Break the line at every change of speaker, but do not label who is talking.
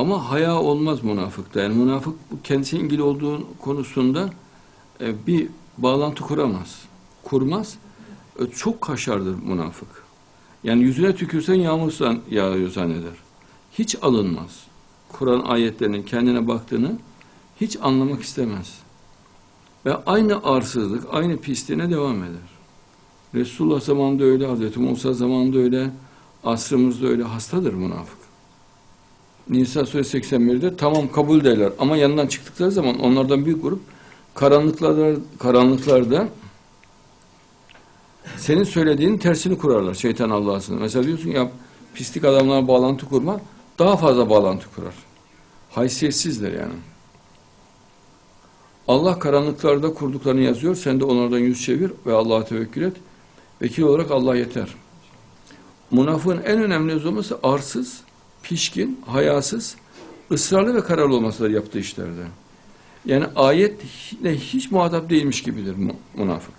Ama haya olmaz münafıkta. Yani münafık bu kendisine ilgili olduğu konusunda e, bir bağlantı kuramaz. Kurmaz. E, çok kaşardır münafık. Yani yüzüne tükürsen yağmur yağıyor zanneder. Hiç alınmaz. Kur'an ayetlerinin kendine baktığını hiç anlamak istemez. Ve aynı arsızlık, aynı pisliğine devam eder. Resulullah zamanında öyle, Hazreti Musa zamanında öyle, asrımızda öyle hastadır münafık. Nisa suresi 81'de tamam kabul derler ama yanından çıktıkları zaman onlardan bir grup karanlıklarda, karanlıklarda senin söylediğinin tersini kurarlar şeytan Allah'sını. Mesela diyorsun ya pislik adamlara bağlantı kurma daha fazla bağlantı kurar. Haysiyetsizler yani. Allah karanlıklarda kurduklarını yazıyor. Sen de onlardan yüz çevir ve Allah'a tevekkül et. Vekil olarak Allah yeter. Münafığın en önemli özelliği arsız, pişkin, hayasız, ısrarlı ve kararlı olmasıdır yaptığı işlerde. Yani ayetle hiç muhatap değilmiş gibidir münafık.